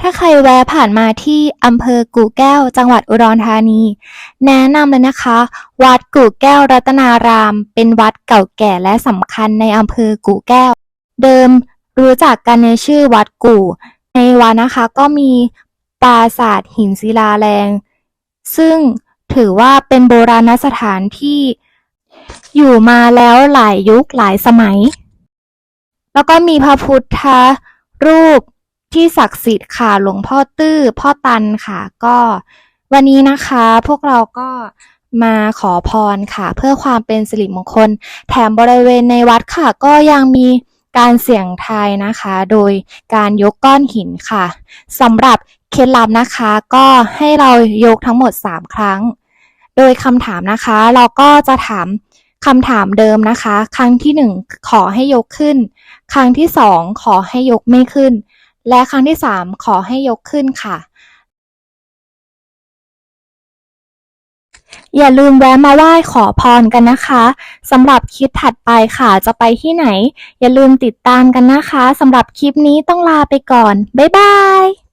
ถ้าใครแวะผ่านมาที่อำเภอกู่แก้ว จังหวัดอุดรธานี แนะนำเลยนะคะ วัดกู่แก้วรัตนาราม เป็นวัดเก่าแก่และสำคัญในอำเภอกู่แก้ว เดิมรู้จักกันในชื่อวัดกู่ ในวัดนะคะก็มีปราสาทหินศิลาแรง ซึ่งถือว่าเป็นโบราณสถานที่อยู่มาแล้วหลายยุคหลายสมัย แล้วก็มีพระพุทธรูป ที่ศักดิ์สิทธิ์ค่ะ หลวงพ่อตื้อ พ่อตันค่ะ ก็วันนี้นะคะ พวกเราก็มาขอพรค่ะ เพื่อความเป็นสิริมงคล แถมบริเวณในวัดค่ะ ก็ยังมีการเสี่ยงทายนะคะ โดยการยกก้อนหินค่ะสำหรับเคล็ดลับนะคะ ก็ให้เรายกทั้งหมด 3 ครั้ง โดยคำถามนะคะ เราก็จะถามคำถามเดิมนะคะ ครั้งที่ 1 ขอให้ยกขึ้น ครั้งที่ 2 ขอให้ยกไม่ขึ้น และครั้งที่ 3 ขอให้ยกขึ้นค่ะ อย่าลืมแวะมาไหว้ขอพรกันนะคะสำหรับคลิปถัดไปค่ะจะไปที่ไหน อย่าลืมติดตามกันนะคะสำหรับคลิปนี้ต้องลาไปก่อน บ๊ายบาย